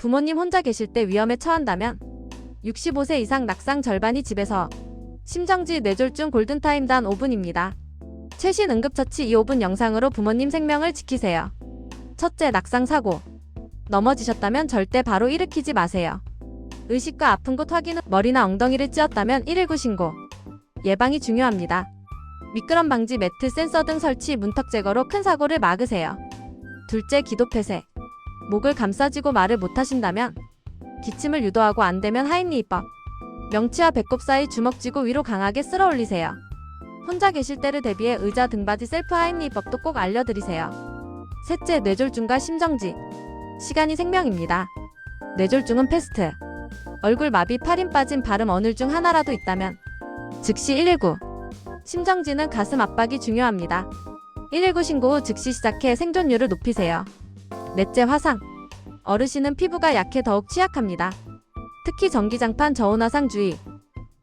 부모님 혼자 계실 때 위험에 처한다면 65세 이상 낙상 절반이 집에서 심정지 뇌졸중 골든타임 단 5분입니다. 최신 응급처치 이 5분 영상으로 부모님 생명을 지키세요. 첫째 낙상 사고 넘어지셨다면 절대 바로 일으키지 마세요. 의식과 아픈 곳 확인 후 머리나 엉덩이를 찧었다면 119 신고 예방이 중요합니다. 미끄럼 방지 매트 센서 등 설치 문턱 제거로 큰 사고를 막으세요. 둘째 기도 폐쇄 목을 감싸쥐고 말을 못하신다면 기침을 유도하고 안 되면 하인리법 명치와 배꼽 사이 주먹 쥐고 위로 강하게 쓸어 올리세요. 혼자 계실 때를 대비해 의자 등받이 셀프 하인리법도 꼭 알려드리세요. 셋째 뇌졸중과 심정지 시간이 생명입니다. 뇌졸중은 패스트 얼굴 마비 팔힘 빠진 발음 어느 중 하나라도 있다면 즉시 119 심정지는 가슴 압박이 중요합니다. 119 신고 후 즉시 시작해 생존율을 높이세요. 넷째 화상 어르신은 피부가 약해 더욱 취약합니다. 특히 전기장판 저온 화상 주의.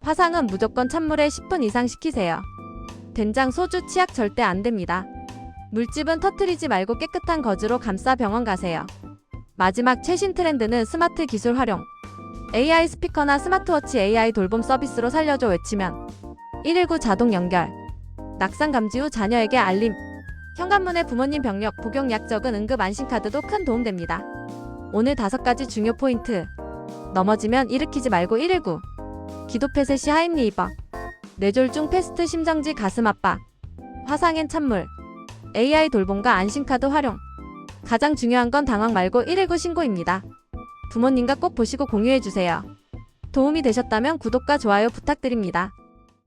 화상은 무조건 찬물에 10분 이상 식히세요. 된장, 소주, 치약 절대 안 됩니다. 물집은 터트리지 말고 깨끗한 거즈로 감싸 병원 가세요. 마지막 최신 트렌드는 스마트 기술 활용. AI 스피커나 스마트워치 AI 돌봄 서비스로 살려줘 외치면 119 자동 연결. 낙상 감지 후 자녀에게 알림. 현관문에 부모님 병력 복용 약 적은 응급 안심카드도 큰 도움됩니다. 오늘 다섯 가지 중요 포인트. 넘어지면 일으키지 말고 119. 기도 폐쇄 시 하임리버. 뇌졸중 패스트 심정지 가슴 압박. 화상엔 찬물. AI 돌봄과 안심카드 활용. 가장 중요한 건 당황 말고 119 신고입니다. 부모님과 꼭 보시고 공유해 주세요. 도움이 되셨다면 구독과 좋아요 부탁드립니다.